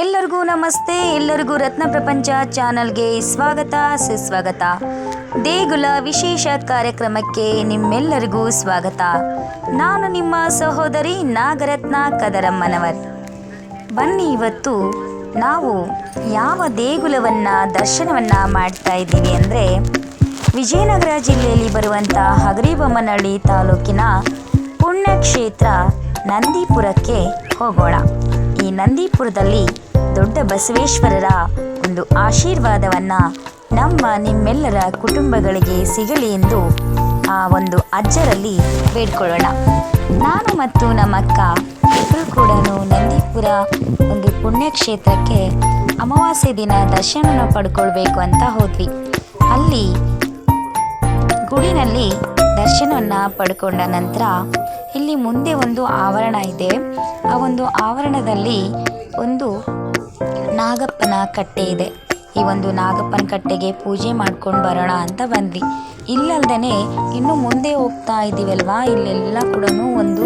ಎಲ್ಲರಿಗೂ ನಮಸ್ತೆ. ಎಲ್ಲರಿಗೂ ರತ್ನ ಪ್ರಪಂಚ ಚಾನಲ್ಗೆ ಸ್ವಾಗತ, ಸುಸ್ವಾಗತ. ದೇಗುಲ ವಿಶೇಷ ಕಾರ್ಯಕ್ರಮಕ್ಕೆ ನಿಮ್ಮೆಲ್ಲರಿಗೂ ಸ್ವಾಗತ. ನಾನು ನಿಮ್ಮ ಸಹೋದರಿ ನಾಗರತ್ನ ಕದರಮ್ಮನವರ್. ಬನ್ನಿ ಇವತ್ತು ನಾವು ಯಾವ ದೇಗುಲವನ್ನು ದರ್ಶನವನ್ನು ಮಾಡ್ತಾ ಇದ್ದೀವಿ ಅಂದರೆ ವಿಜಯನಗರ ಜಿಲ್ಲೆಯಲ್ಲಿ ಬರುವಂಥ ಹಗರಿಬೊಮ್ಮನಹಳ್ಳಿ ತಾಲೂಕಿನ ಪುಣ್ಯಕ್ಷೇತ್ರ ನಂದೀಪುರಕ್ಕೆ ಹೋಗೋಣ. ಈ ನಂದೀಪುರದಲ್ಲಿ ದೊಡ್ಡ ಬಸವೇಶ್ವರರ ಒಂದು ಆಶೀರ್ವಾದವನ್ನು ನಮ್ಮ ನಿಮ್ಮೆಲ್ಲರ ಕುಟುಂಬಗಳಿಗೆ ಸಿಗಲಿ ಎಂದು ಆ ಒಂದು ಅಜ್ಜರಲ್ಲಿ ಬೇಡ್ಕೊಳ್ಳೋಣ. ನಾನು ಮತ್ತು ನಮ್ಮ ಅಕ್ಕ ಇಬ್ಬರು ಕೂಡ ನಂದೀಪುರ ಒಂದು ಪುಣ್ಯಕ್ಷೇತ್ರಕ್ಕೆ ಅಮಾವಾಸ್ಯೆ ದಿನ ದರ್ಶನನ ಪಡ್ಕೊಳ್ಬೇಕು ಅಂತ ಹೋದ್ವಿ. ಅಲ್ಲಿ ಗುಡಿನಲ್ಲಿ ದರ್ಶನವನ್ನು ಪಡ್ಕೊಂಡ ನಂತರ ಇಲ್ಲಿ ಮುಂದೆ ಒಂದು ಆವರಣ ಇದೆ. ಆ ಒಂದು ಆವರಣದಲ್ಲಿ ಒಂದು ನಾಗಪ್ಪನ ಕಟ್ಟೆ ಇದೆ. ಈ ಒಂದು ನಾಗಪ್ಪನ ಕಟ್ಟೆಗೆ ಪೂಜೆ ಮಾಡ್ಕೊಂಡು ಬರೋಣ ಅಂತ ಬಂದ್ವಿ. ಇಲ್ಲಲ್ದೇ ಇನ್ನು ಮುಂದೆ ಹೋಗ್ತಾ ಇದ್ದೀವಲ್ವಾ ಇಲ್ಲೆಲ್ಲ ಕೂಡ ಒಂದು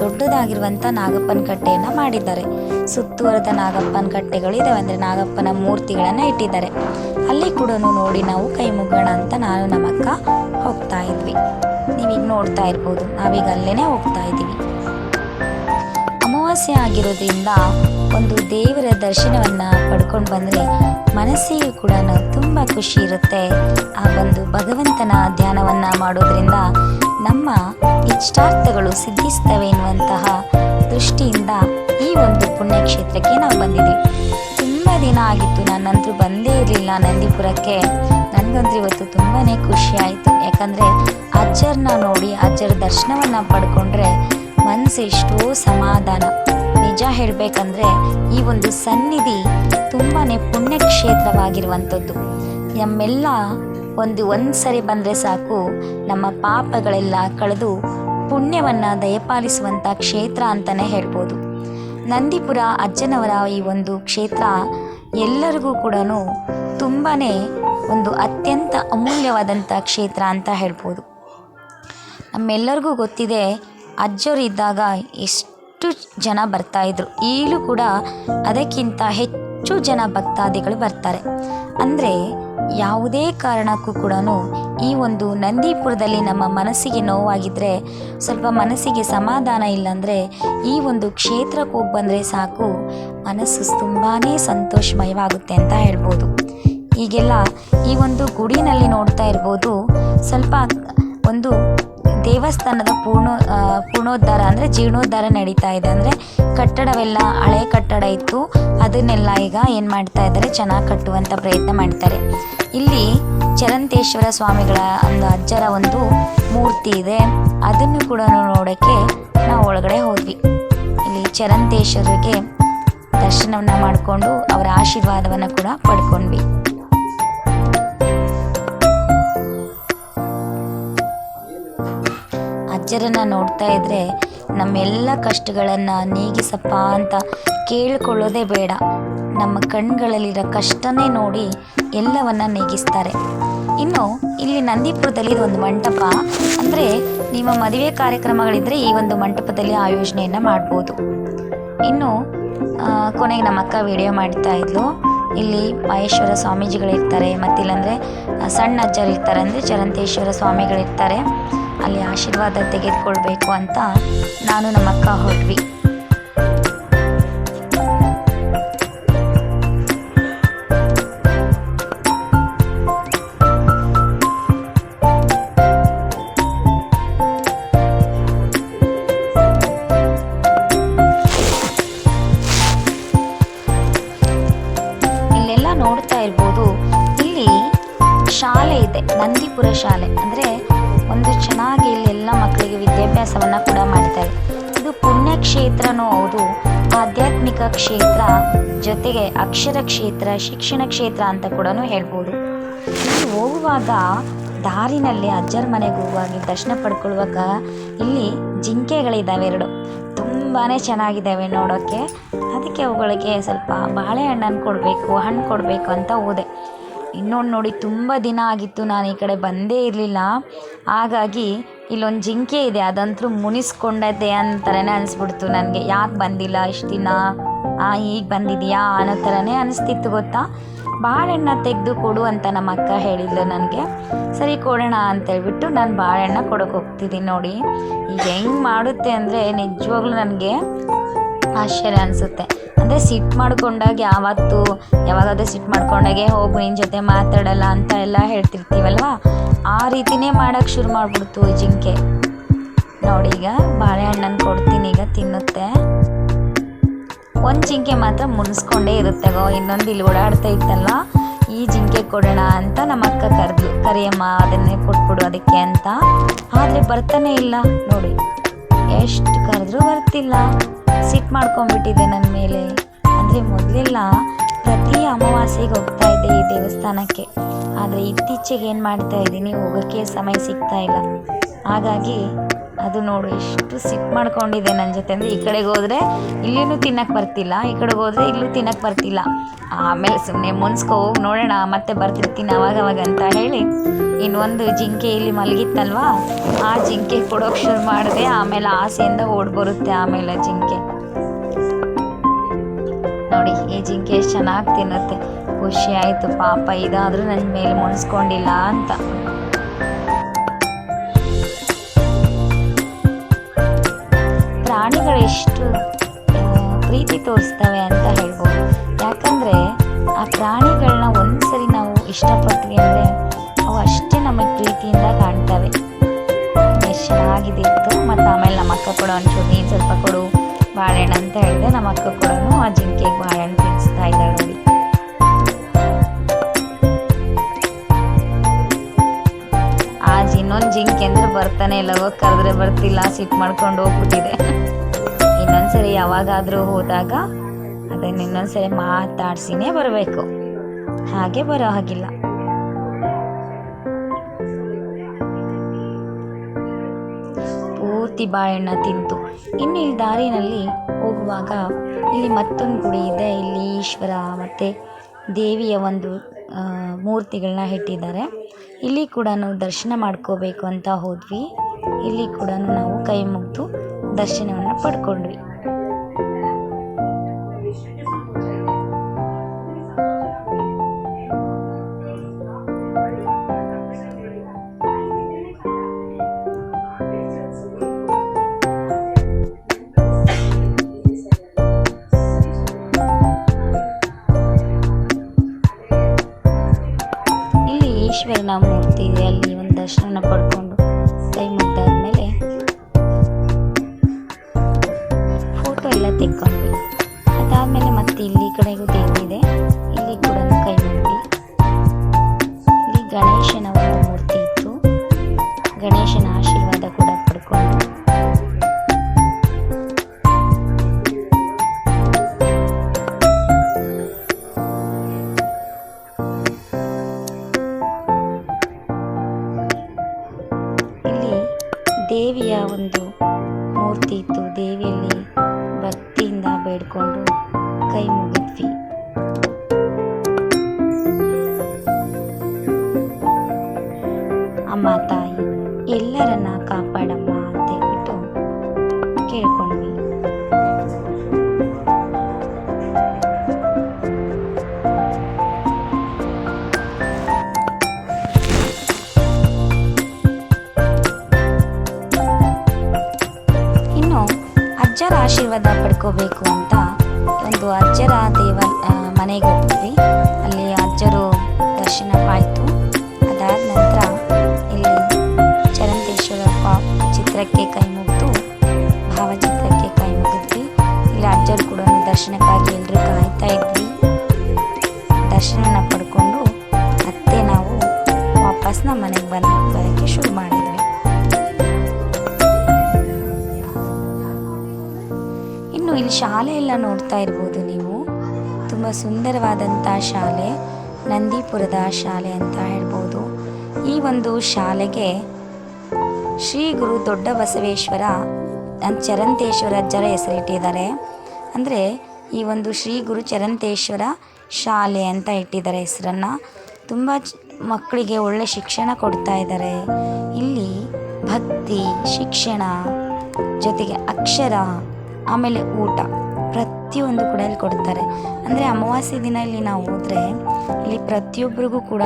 ದೊಡ್ಡದಾಗಿರುವಂಥ ನಾಗಪ್ಪನ ಕಟ್ಟೆಯನ್ನು ಮಾಡಿದ್ದಾರೆ. ಸುತ್ತುವರೆದ ನಾಗಪ್ಪನ ಕಟ್ಟೆಗಳು ಇದಾವೆ. ಅಂದರೆ ನಾಗಪ್ಪನ ಮೂರ್ತಿಗಳನ್ನು ಇಟ್ಟಿದ್ದಾರೆ. ಅಲ್ಲಿ ಕೂಡ ನೋಡಿ ನಾವು ಕೈ ಮುಗ್ಗೋಣ ಅಂತ ನಾನು ನಮ್ಮ ಅಕ್ಕ ಹೋಗ್ತಾ ಇದ್ವಿ. ನೀವೀಗ ನೋಡ್ತಾ ಇರ್ಬೋದು. ನಾವೀಗ ಅಲ್ಲೇ ಹೋಗ್ತಾ ಇದ್ದೀವಿ. ಅಮಾವಾಸ್ಯೆ ಆಗಿರೋದ್ರಿಂದ ಒಂದು ದೇವರ ದರ್ಶನವನ್ನು ಪಡ್ಕೊಂಡು ಬಂದರೆ ಮನಸ್ಸಿಗೂ ಕೂಡ ತುಂಬ ಖುಷಿ ಇರುತ್ತೆ. ಆ ಒಂದು ಭಗವಂತನ ಧ್ಯಾನವನ್ನು ಮಾಡೋದ್ರಿಂದ ನಮ್ಮ ಇಷ್ಟಾರ್ಥಗಳು ಸಿದ್ಧಿಸ್ತವೆ ಎನ್ನುವಂತಹ ದೃಷ್ಟಿಯಿಂದ ಈ ಒಂದು ಪುಣ್ಯಕ್ಷೇತ್ರಕ್ಕೆ ನಾವು ಬಂದಿದ್ದೀವಿ. ದಿನ ಆಗಿತ್ತು. ನಾನಂತೂ ಬಂದೇ ಇರಲಿಲ್ಲ ನಂದಿಪುರಕ್ಕೆ. ನನಗಂತೂ ಇವತ್ತು ತುಂಬಾ ಖುಷಿ ಆಯಿತು. ಯಾಕಂದರೆ ಅಜ್ಜರನ್ನ ನೋಡಿ, ಅಜ್ಜರ ದರ್ಶನವನ್ನು ಪಡ್ಕೊಂಡ್ರೆ ಮನಸ್ಸು ಎಷ್ಟೋ ಸಮಾಧಾನ. ನಿಜ ಹೇಳಬೇಕಂದ್ರೆ ಈ ಒಂದು ಸನ್ನಿಧಿ ತುಂಬಾ ಪುಣ್ಯಕ್ಷೇತ್ರವಾಗಿರುವಂಥದ್ದು. ನಮ್ಮೆಲ್ಲ ಒಂದು ಒಂದು ಸರಿ ಬಂದರೆ ಸಾಕು, ನಮ್ಮ ಪಾಪಗಳೆಲ್ಲ ಕಳೆದು ಪುಣ್ಯವನ್ನು ದಯಪಾಲಿಸುವಂಥ ಕ್ಷೇತ್ರ ಅಂತಲೇ ಹೇಳ್ಬೋದು. ನಂದಿಪುರ ಅಜ್ಜನವರ ಈ ಒಂದು ಕ್ಷೇತ್ರ ಎಲ್ಲರಿಗೂ ಕೂಡ ತುಂಬಾ ಒಂದು ಅತ್ಯಂತ ಅಮೂಲ್ಯವಾದಂಥ ಕ್ಷೇತ್ರ ಅಂತ ಹೇಳ್ಬೋದು. ನಮ್ಮೆಲ್ಲರಿಗೂ ಗೊತ್ತಿದೆ, ಅಜ್ಜರು ಇದ್ದಾಗ ಎಷ್ಟು ಜನ ಬರ್ತಾಯಿದ್ರು ಈಗಲೂ ಕೂಡ ಅದಕ್ಕಿಂತ ಹೆಚ್ಚು ಜನ ಭಕ್ತಾದಿಗಳು ಬರ್ತಾರೆ. ಅಂದರೆ ಯಾವುದೇ ಕಾರಣಕ್ಕೂ ಕೂಡ ಈ ಒಂದು ನಂದಿಪುರದಲ್ಲಿ ನಮ್ಮ ಮನಸ್ಸಿಗೆ ನೋವಾಗಿದ್ದರೆ ಸ್ವಲ್ಪ ಮನಸ್ಸಿಗೆ ಸಮಾಧಾನ ಇಲ್ಲಾಂದರೆ ಈ ಒಂದು ಕ್ಷೇತ್ರಕ್ಕೆ ಹೋಗಿ ಬಂದರೆ ಸಾಕು. ಮನಸ್ಸು ತುಂಬಾ ಸಂತೋಷಮಯವಾಗುತ್ತೆ ಅಂತ ಹೇಳ್ಬೋದು. ಈಗೆಲ್ಲ ಈ ಒಂದು ಗುಡಿನಲ್ಲಿ ನೋಡ್ತಾ ಇರ್ಬೋದು. ಸ್ವಲ್ಪ ಒಂದು ದೇವಸ್ಥಾನದ ಪೂರ್ಣ ಪೂರ್ಣೋದ್ಧಾರ ಅಂದರೆ ಜೀರ್ಣೋದ್ಧಾರ ನಡೀತಾ ಇದೆ ಅಂದರೆ ಕಟ್ಟಡವೆಲ್ಲ ಹಳೆ ಕಟ್ಟಡ ಇತ್ತು. ಅದನ್ನೆಲ್ಲ ಈಗ ಏನು ಮಾಡ್ತಾ ಇದ್ದಾರೆ? ಚೆನ್ನಾಗಿ ಕಟ್ಟುವಂಥ ಪ್ರಯತ್ನ ಮಾಡ್ತಾರೆ. ಇಲ್ಲಿ ಚರಂತೇಶ್ವರ ಸ್ವಾಮಿಗಳ ಒಂದು ಅಜ್ಜರ ಒಂದು ಮೂರ್ತಿ ಇದೆ. ಅದನ್ನು ಕೂಡ ನೋಡೋಕ್ಕೆ ನಾವು ಒಳಗಡೆ ಹೋದ್ವಿ. ಇಲ್ಲಿ ಚರಂತೇಶ್ವರಿಗೆ ದರ್ಶನವನ್ನು ಮಾಡಿಕೊಂಡು ಅವರ ಆಶೀರ್ವಾದವನ್ನು ಕೂಡ ಪಡ್ಕೊಂಡ್ವಿ. ಅಜ್ಜರನ್ನು ನೋಡ್ತಾ ಇದ್ದರೆ ನಮ್ಮೆಲ್ಲ ಕಷ್ಟಗಳನ್ನು ನೀಗಿಸಪ್ಪ ಅಂತ ಕೇಳಿಕೊಳ್ಳೋದೇ ಬೇಡ. ನಮ್ಮ ಕಣ್ಗಳಲ್ಲಿರೋ ಕಷ್ಟನೇ ನೋಡಿ ಎಲ್ಲವನ್ನ ನೀಗಿಸ್ತಾರೆ. ಇನ್ನು ಇಲ್ಲಿ ನಂದಿಪುರದಲ್ಲಿ ಒಂದು ಮಂಟಪ. ಅಂದರೆ ನಿಮ್ಮ ಮದುವೆ ಕಾರ್ಯಕ್ರಮಗಳಿದ್ದರೆ ಈ ಒಂದು ಮಂಟಪದಲ್ಲಿ ಆಯೋಜನೆಯನ್ನು ಮಾಡ್ಬೋದು. ಇನ್ನು ಕೊನೆಗೆ ನಮ್ಮ ಅಕ್ಕ ವಿಡಿಯೋ ಮಾಡ್ತಾ ಇದ್ಲು. ಇಲ್ಲಿ ಮಹೇಶ್ವರ ಸ್ವಾಮೀಜಿಗಳಿರ್ತಾರೆ. ಮತ್ತಿಲ್ಲಾಂದರೆ ಸಣ್ಣ ಅಜ್ಜರು ಇರ್ತಾರೆ ಅಂದರೆ ಚರಂತೇಶ್ವರ ಸ್ವಾಮಿಗಳಿರ್ತಾರೆ. ಅಲ್ಲಿ ಆಶೀರ್ವಾದ ತೆಗೆದುಕೊಳ್ಬೇಕು ಅಂತ ನಾನು ನಮ್ಮ ಅಕ್ಕ ಹೊರಟ್ವಿ ಇಲ್ಲೆಲ್ಲ ನೋಡ್ತಾ ಇರ್ಬೋದು. ಇಲ್ಲಿ ಶಾಲೆ ಇದೆ, ನಂದಿಪುರ ಶಾಲೆ. ಅಂದರೆ ಒಂದು ಚೆನ್ನಾಗಿ ಮಕ್ಕಳಿಗೆ ಕೂಡ ಮಾಡ್ತಾರೆ ಇದು ಪುಣ್ಯಕ್ಷೇತ್ರನೂ ಹೌದು, ಆಧ್ಯಾತ್ಮಿಕ ಕ್ಷೇತ್ರ ಜೊತೆಗೆ ಅಕ್ಷರ ಕ್ಷೇತ್ರ, ಶಿಕ್ಷಣ ಕ್ಷೇತ್ರ ಅಂತ ಕೂಡ ಹೇಳ್ಬೋದು. ಇಲ್ಲಿ ಹೋಗುವಾಗ ದಾರಿನಲ್ಲಿ ಅಜ್ಜರ ಮನೆಗೆ ಹೋಗುವಾಗ ದರ್ಶನ ಪಡ್ಕೊಳ್ಳುವಾಗ ಇಲ್ಲಿ ಜಿಂಕೆಗಳಿದ್ದಾವೆ ಎರಡು. ತುಂಬಾ ಚೆನ್ನಾಗಿದ್ದಾವೆ ನೋಡೋಕ್ಕೆ ಅದಕ್ಕೆ ಅವುಗಳಿಗೆ ಸ್ವಲ್ಪ ಬಾಳೆಹಣ್ಣನ್ನು ಕೊಡಬೇಕು, ಹಣ್ಣು ಕೊಡಬೇಕು ಅಂತ ಹೋದೆ. ಇನ್ನೊಂದು ನೋಡಿ ತುಂಬ ದಿನ ಆಗಿತ್ತು, ನಾನು ಈ ಕಡೆ ಬಂದೇ ಇರಲಿಲ್ಲ. ಹಾಗಾಗಿ ಇಲ್ಲೊಂದು ಜಿಂಕೆ ಇದೆ ಅದಂತೂ ಮುನಿಸ್ಕೊಂಡೈತೆ ಅಂತಲೇ ಅನಿಸ್ಬಿಡ್ತು ನನಗೆ. ಯಾಕೆ ಬಂದಿಲ್ಲ ಇಷ್ಟು ದಿನ? ಆ ಈಗ ಬಂದಿದೆಯಾ ಅನ್ನೋ ಥರನೇ ಅನಿಸ್ತಿತ್ತು ಗೊತ್ತಾ? ಬಾಳೆಹಣ್ಣ ತೆಗೆದು ಕೊಡು ಅಂತ ನಮ್ಮ ಅಕ್ಕ ಹೇಳಿದ್ಲು ನನಗೆ. ಸರಿ ಕೊಡೋಣ ಅಂತೇಳ್ಬಿಟ್ಟು ನಾನು ಬಾಳೆಹಣ್ಣ ಕೊಡೋಕೆ ಹೋಗ್ತಿದ್ದೀನಿ ನೋಡಿ. ಈಗ ಹೆಂಗೆ ಮಾಡುತ್ತೆ ಅಂದರೆ ನಿಜವಾಗ್ಲೂ ನನಗೆ ಆಶ್ಚರ್ಯ ಅನಿಸುತ್ತೆ. ಅಂದರೆ ಸಿಟ್ಟು ಮಾಡ್ಕೊಂಡಾಗ ಯಾವತ್ತು ಯಾವಾಗಾದ್ರೂ ಸಿಟ್ಟು ಮಾಡ್ಕೊಂಡಾಗೆ, ಹೋಗು ನಿನ್ನ ಜೊತೆ ಮಾತಾಡಲ್ಲ ಅಂತ ಎಲ್ಲ ಹೇಳ್ತಿರ್ತೀವಲ್ವ? ಆ ರೀತಿನೇ ಮಾಡೋಕ್ಕೆ ಶುರು ಮಾಡಿಬಿಡ್ತು ಜಿಂಕೆ. ನೋಡಿ ಈಗ ಬಾಳೆಹಣ್ಣನ್ನು ಕೊಡ್ತೀನಿ ಈಗ ತಿನ್ನುತ್ತೆ. ಒಂದು ಜಿಂಕೆ ಮಾತ್ರ ಮುನ್ಸ್ಕೊಂಡೇ ಇರುತ್ತೆ ಗೋ, ಇನ್ನೊಂದು ಇಲ್ಲಿ ಓಡಾಡ್ತಾ ಇತ್ತಲ್ಲ. ಈ ಜಿಂಕೆ ಕೊಡೋಣ ಅಂತ ನಮ್ಮ ಅಕ್ಕ ಕರೆದ್ಲು ಕರಿಯಮ್ಮ ಅದನ್ನೇ ಕೊಟ್ಬಿಡು ಅದಕ್ಕೆ ಅಂತ. ಆದರೆ ಬರ್ತಾನೆ ಇಲ್ಲ, ನೋಡಿ. ಎಷ್ಟು ಕರೆದ್ರೂ ಬರ್ತಿಲ್ಲ. ಸಿಟ್ಟು ಮಾಡ್ಕೊಂಡ್ಬಿಟ್ಟಿದೆ ನನ್ನ ಮೇಲೆ. ಅಂದರೆ ಮೊದಲೆಲ್ಲ ಪ್ರತಿ ಅಮಾವಾಸ್ಯೆಗೆ ಹೋಗ್ತಾ ಇದ್ದೆ ಈ ದೇವಸ್ಥಾನಕ್ಕೆ. ಆದರೆ ಇತ್ತೀಚೆಗೆ ಏನು ಮಾಡ್ತಾ ಇದ್ದೀನಿ, ಹೋಗೋಕ್ಕೆ ಸಮಯ ಸಿಗ್ತಾ ಇಲ್ಲ. ಹಾಗಾಗಿ ಅದು ನೋಡು ಎಷ್ಟು ಸಿಪ್ ಮಾಡ್ಕೊಂಡಿದೆ ನನ್ನ ಜೊತೆ ಅಂದರೆ ಈ ಕಡೆಗೆ ಹೋದರೆ ಇಲ್ಲಿನೂ ತಿನ್ನಕ್ಕೆ ಬರ್ತಿಲ್ಲ, ಈ ಕಡೆಗೆ ಹೋದರೆ ಇಲ್ಲೂ ತಿನ್ನಕ್ಕೆ ಬರ್ತಿಲ್ಲ. ಆಮೇಲೆ ಸುಮ್ಮನೆ ಮುನ್ಸ್ಕೊ ಹೋಗಿ ನೋಡೋಣ, ಮತ್ತೆ ಬರ್ತಿರ್ತೀನಿ ಅವಾಗವಾಗ ಅವಾಗ ಅಂತ ಹೇಳಿ ಇನ್ನೊಂದು ಜಿಂಕೆ ಇಲ್ಲಿ ಮಲಗಿತ್ತಲ್ವಾ? ಆ ಜಿಂಕೆ ಕೊಡೋಕೆ ಶುರು ಮಾಡಿದೆ, ಆಮೇಲೆ ಆಸೆಯಿಂದ ಓಡ್ ಬರುತ್ತೆ ಆಮೇಲೆ ಜಿಂಕೆ. ನೋಡಿ, ಈ ಜಿಂಕೆ ಎಷ್ಟು ಚೆನ್ನಾಗಿ ತಿನ್ನುತ್ತೆ. ಖುಷಿ ಆಯಿತು, ಪಾಪ ಇದಾದರೂ ನನ್ನ ಮೇಲೆ ಮುಣಿಸ್ಕೊಂಡಿಲ್ಲ ಅಂತ. ಎಷ್ಟು ಪ್ರೀತಿ ತೋರಿಸ್ತವೆ ಅಂತ ಹೇಳ್ಬೋದು. ಯಾಕಂದರೆ ಆ ಪ್ರಾಣಿಗಳನ್ನ ಒಂದ್ಸರಿ ನಾವು ಇಷ್ಟಪಟ್ವಿ ಅಂದರೆ ಅವು ಅಷ್ಟೇ ನಮಗೆ ಪ್ರೀತಿಯಿಂದ ಕಾಣ್ತವೆ. ಎಷ್ಟು ಚೆನ್ನಾಗಿದೆ ಇತ್ತು. ಮತ್ತು ಆಮೇಲೆ ನಮ್ಮ ಅಕ್ಕ ಕೊಡೋ ಒಂಚೂರು ನೀನು ಸ್ವಲ್ಪ ಕೊಡು ಬಾಳೆಹಣ್ಣು ಅಂತ ಹೇಳಿದೆ ನಮ್ಮ ಅಕ್ಕ ಕೂಡ ಆ ಜಿಂಕೆಗೆ ಬಾಳೆಹಣ್ಣು ತಿನ್ನಿಸ್ತಾ ಇದ್ದಾಳೆ ನೋಡಿ. ಆ ಇನ್ನೊಂದು ಜಿಂಕೆ ಅಂದ್ರೆ ಬರ್ತಾನೆ ಇಲ್ಲ ಹೋಗಿ ಕರೆದ್ರೆ ಬರ್ತಿಲ್ಲ ಸಿಟ್ಟು ಮಾಡ್ಕೊಂಡು ಹೋಗ್ಬಿಟ್ಟಿದೆ. ಇನ್ನೊಂದ್ಸರಿ ಯಾವಾಗಾದರೂ ಹೋದಾಗ ಅದನ್ನ ಇನ್ನೊಂದ್ಸರಿ ಮಾತಾಡ್ಸಿನೇ ಬರಬೇಕು. ಹಾಗೆ ಬರೋ ಹಾಗಿಲ್ಲ. ಪೂರ್ತಿ ಬಾಳೆಹಣ್ಣ ತಿಂತು ಇನ್ನು ಇಲ್ಲಿ ದಾರಿನಲ್ಲಿ ಹೋಗುವಾಗ ಇಲ್ಲಿ ಮತ್ತೊಂದು ಗುಡಿ ಇದೆ, ಇಲ್ಲಿ ಈಶ್ವರ ಮತ್ತು ದೇವಿಯ ಒಂದು ಮೂರ್ತಿಗಳನ್ನ ಇಟ್ಟಿದ್ದಾರೆ. ಇಲ್ಲಿ ಕೂಡ ನಾವು ದರ್ಶನ ಮಾಡ್ಕೋಬೇಕು ಅಂತ ಹೋದ್ವಿ. ಇಲ್ಲಿ ಕೂಡ ನಾವು ಕೈ ಮುಗಿದು ದರ್ಶನವನ್ನು ಪಡ್ಕೊಂಡ್ವಿ. ಈಶ್ವರನ ಮೂರ್ತಿ ಇದೆ ಅಲ್ಲಿ ಒಂದು ದರ್ಶನ ಪಡ್ಕೊಂಡು ತೆಕ್ಕೊಂಡ್ವಿ ಅದಾದಮೇಲೆ ಮತ್ತೆ ಇಲ್ಲಿ ಕಡೆಗೂ ದೇವಿದೆ ಇಲ್ಲಿ ಕೂಡ ಕೈ ಮಾಡಿ ಇಲ್ಲಿ ಗಣೇಶನ ಒಂದು ಮೂರ್ತಿ ಇತ್ತು. ಗಣೇಶನ ಆಶೀರ್ವಾದ ಕೂಡ ಪಡ್ಕೊಂಡು. ದೇವಿಯ ಒಂದು ಮೂರ್ತಿ ಇತ್ತು. ದೇವಿಯಲ್ಲಿ ಬೇಡ್ಕೊಂಡು ಕೈ ಮುಗಿದ್ವಿ. ಅಮ್ಮ, ತಾಯಿ, ಎಲ್ಲರನ್ನ ಕಾಪಾಡಮ್ಮ ಅಂತ ಹೇಳ್ಬಿಟ್ಟು ಕೇಳ್ಕೊಂಡ್ವಿ. ಇನ್ನು ಅಜ್ಜರ ಆಶೀರ್ವಾದ ಪಡ್ಕೋಬೇಕು ಅಂತ ಒಂದು ಅಜ್ಜರ ದೇವ ಮನೆಗೆ ಹೋಗಿದ್ವಿ ಅಲ್ಲಿ ಅಜ್ಜರು ದರ್ಶನ ಆಯಿತು. ಅದಾದ ನಂತರ ಇಲ್ಲಿ ಚರಂತೇಶ್ವರಪ್ಪ ಚಿತ್ರಕ್ಕೆ ಕೈ ಮುಗಿದು, ಭಾವಚಿತ್ರಕ್ಕೆ ಕೈ ಮುಗಿದ್ವಿ. ಇಲ್ಲಿ ಅಜ್ಜರು ಕೂಡ ದರ್ಶನಕ್ಕಾಗಿ ಎಲ್ಲರೂ ಕಾಯ್ತಾ ಇದ್ವಿ. ದರ್ಶನನ ಪಡ್ಕೊಂಡು ಮತ್ತೆ ನಾವು ವಾಪಸ್ ನಮ್ಮ ಮನೆಗೆ ಬಂದು ಬರೋಕ್ಕೆ ಶುರು ಮಾಡಿದ್ವಿ ಇಲ್ಲಿ ಶಾಲೆ ಎಲ್ಲ ನೋಡ್ತಾ ಇರ್ಬೋದು ನೀವು. ತುಂಬ ಸುಂದರವಾದಂಥ ಶಾಲೆ, ನಂದಿಪುರದ ಶಾಲೆ ಅಂತ ಹೇಳ್ಬೋದು. ಈ ಒಂದು ಶಾಲೆಗೆ ಶ್ರೀ ಗುರು ದೊಡ್ಡ ಬಸವೇಶ್ವರ ಚರಂತೇಶ್ವರ ಅಜ್ಜರ ಹೆಸರಿಟ್ಟಿದ್ದಾರೆ. ಅಂದರೆ ಈ ಒಂದು ಶ್ರೀ ಗುರು ಚರಂತೇಶ್ವರ ಶಾಲೆ ಅಂತ ಇಟ್ಟಿದ್ದಾರೆ ಹೆಸರನ್ನು. ತುಂಬ ಮಕ್ಕಳಿಗೆ ಒಳ್ಳೆ ಶಿಕ್ಷಣ ಕೊಡ್ತಾ ಇದ್ದಾರೆ. ಇಲ್ಲಿ ಭಕ್ತಿ, ಶಿಕ್ಷಣ ಜೊತೆಗೆ ಅಕ್ಷರ ಆಮೇಲೆ ಊಟ. ಪ್ರತಿಯೊಂದು ಕೂಡ ಇಲ್ಲಿ ಕೊಡ್ತಾರೆ. ಅಂದರೆ ಅಮಾವಾಸ್ಯೆ ದಿನ ಇಲ್ಲಿ ನಾವು ಹೋದರೆ ಇಲ್ಲಿ ಪ್ರತಿಯೊಬ್ಬರಿಗೂ ಕೂಡ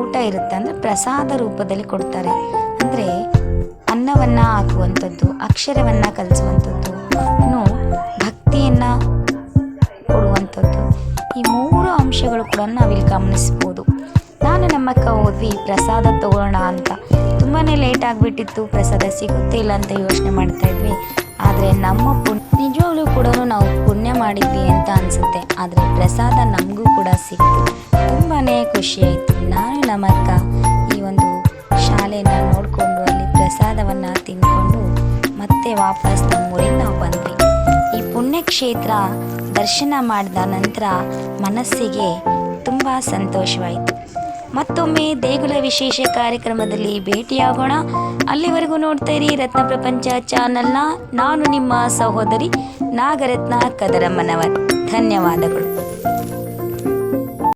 ಊಟ ಇರುತ್ತೆ. ಅಂದರೆ ಪ್ರಸಾದ ರೂಪದಲ್ಲಿ ಕೊಡ್ತಾರೆ. ಅಂದರೆ ಅನ್ನವನ್ನು ಹಾಕುವಂಥದ್ದು, ಅಕ್ಷರವನ್ನು ಕಲಿಸುವಂಥದ್ದು ಭಕ್ತಿಯನ್ನು ಕೊಡುವಂಥದ್ದು. ಈ ಮೂರು ಅಂಶಗಳು ಕೂಡ ನಾವಿಲ್ಲಿ ಗಮನಿಸ್ಬೋದು. ನಾನು ನಮ್ಮ ಅಕ್ಕ ಹೋದ್ವಿ, ಪ್ರಸಾದ ತಗೊಳ್ಳೋಣ ಅಂತ. ತುಂಬಾ ಲೇಟ್ ಆಗಿಬಿಟ್ಟಿತ್ತು, ಪ್ರಸಾದ ಸಿಗುತ್ತೆ ಇಲ್ಲ ಅಂತ ಯೋಚನೆ ಮಾಡ್ತಾ ಇದ್ವಿ. ಆದರೆ ನಮ್ಮ ಪುಣ್ಯ ನಿಜವಾಗ್ಲೂ ಕೂಡ ನಾವು ಪುಣ್ಯ ಮಾಡಿದ್ವಿ ಅಂತ ಅನಿಸುತ್ತೆ. ಆದರೆ ಪ್ರಸಾದ ನಮಗೂ ಕೂಡ ಸಿಕ್ತು. ತುಂಬಾ ಖುಷಿ ಆಯಿತು. ನಾನು ನಮ್ಮಕ್ಕ ಈ ಒಂದು ಶಾಲೆಯನ್ನು ನೋಡಿಕೊಂಡು ಅಲ್ಲಿ ಪ್ರಸಾದವನ್ನು ತಿಂದ್ಕೊಂಡು ಮತ್ತೆ ವಾಪಸ್ ನಮ್ಮೂರಿಗೆ ನಾವು ಬಂದ್ವಿ. ಈ ಪುಣ್ಯಕ್ಷೇತ್ರ ದರ್ಶನ ಮಾಡಿದ ನಂತರ ಮನಸ್ಸಿಗೆ ತುಂಬ ಸಂತೋಷವಾಯಿತು. ಮತ್ತೊಮ್ಮೆ ದೇಗುಲ ವಿಶೇಷ ಕಾರ್ಯಕ್ರಮದಲ್ಲಿ ಭೇಟಿಯಾಗೋಣ. ಅಲ್ಲಿವರೆಗೂ ನೋಡ್ತಾ ಇರಿ ರತ್ನ ಪ್ರಪಂಚ ಚಾನಲ್ನ ನಾನು ನಿಮ್ಮ ಸಹೋದರಿ ನಾಗರತ್ನ ಕದರಮ್ಮನವರ್. ಧನ್ಯವಾದಗಳು.